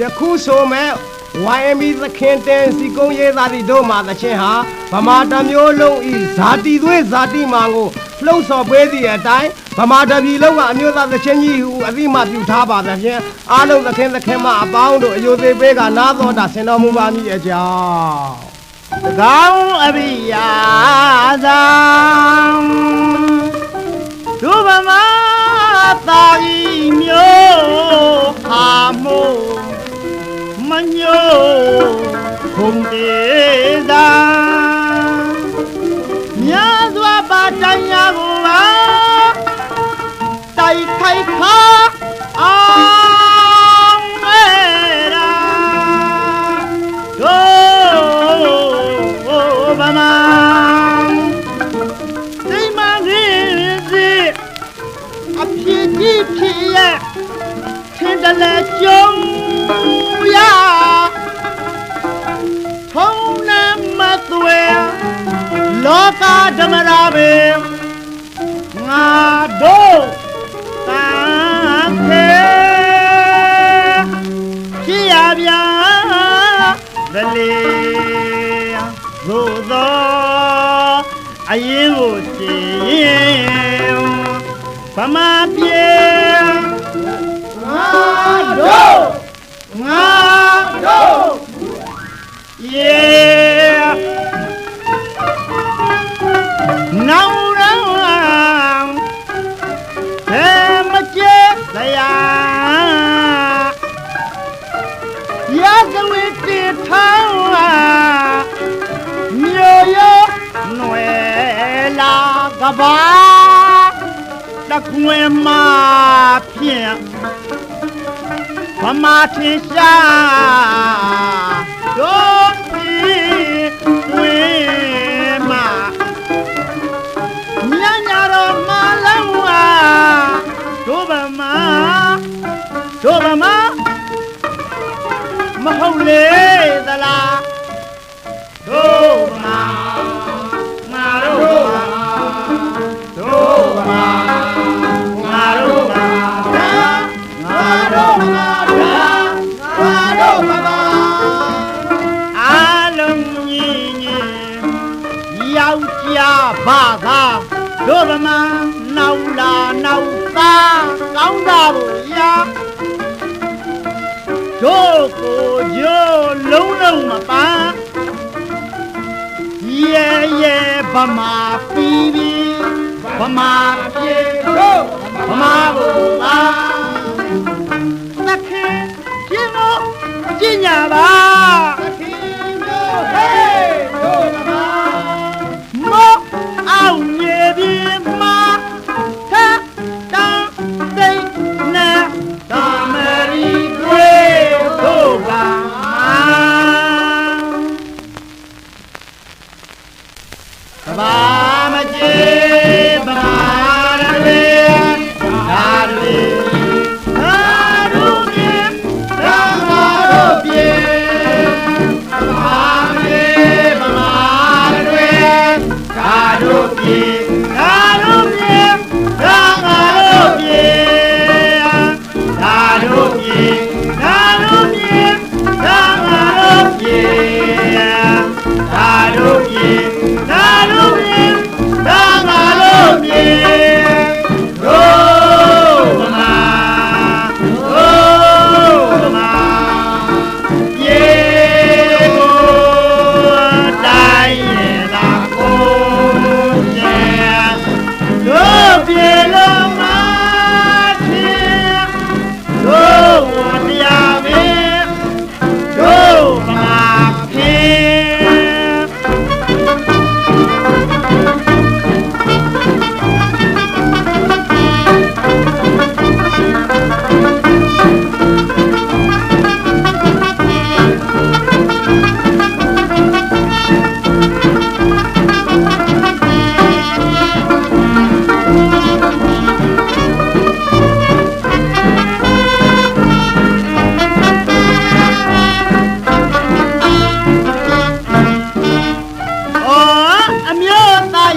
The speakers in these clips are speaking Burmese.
ယခုဆိုမဲ့ YMB သခင်တင်စီကုံးရေးသားသည့်တို့မှာသချင်းဟာဗမာတစ်မျိုးလုံးဤဇာတိသွေးဇာတိမာကိုလှုပ်ဆော်ပေးသည့်အတိုင်းဗမာတပြည်လုံးကအမျိုးသားသချင်းကြီးဟုအသိမှပြုထားပါသဖြင့်အားလုံးသခင်သခင်မအပေါင်းတို့အယုသေးပေးကနာတော်တာဆင်တော်မူပါမည်အကြောင်းတကောင်းအရိယာသာဒုဗမသာဤမျိုးအာမို့မ ညိုခုံတေသာမြတ်စွာဘတိုင်းရကိုပါတိုက်ခိုက်ခါအောင်မေရာဒိုဗမာစိတ်မရင်းစီအဖြစ်ကြီးဖြစ်ရဲ့ထင်တယ် ဗမာပြေငါတို့ငါတို့ yeah တခွင်မှာဖြင့်ဗမာထင်ရှားတို့ပြီးဝင်မှာညညာတော့မလောင်းဝါတို့ဗမာတို့ဗမာမဟုတ်လေသလား ဘာသာတို့ဗမာနောက်လာနောက်သားကောင်းတာကိုရာတို့ကိုကြိုးလုံးလုံးမပန်းရဲရဲဗမာပြည်ပြည်ဗမာပြည် ညာပါသခင်တို့ဟေးတို့ဗမာမောအောင်မြေပြီမာထတန်သိနေသာမရီတွေတို့ပါဘာမကျေ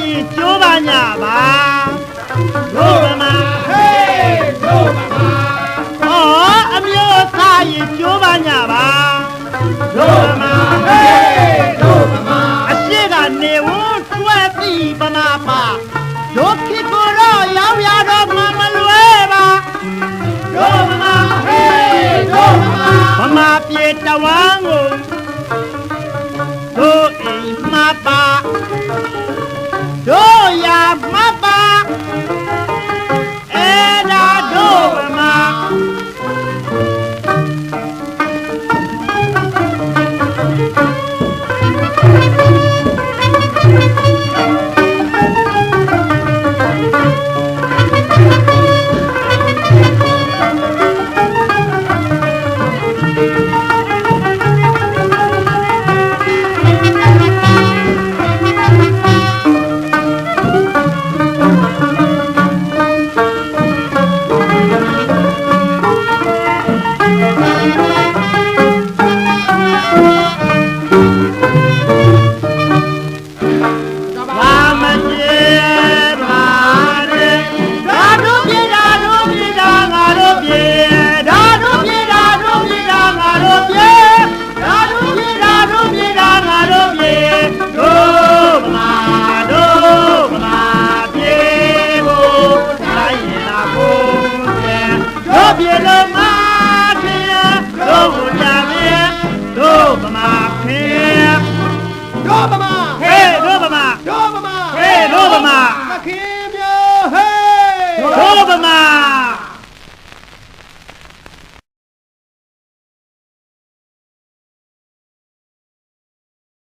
ရင်ကျိုးပါညာပါလို့မမဟေးလို့မမအော်အမျိုးသားရင်ကျိုးပါညာပါလို့မမဟေးလို့မမအရှိကနေဝန်သွဲပြီးပနာပါတို့ခိကိုတော့ရောင်ရတော့မမလွဲပါတို့မမဟေးတို့မမမမပြေတဝန်းကို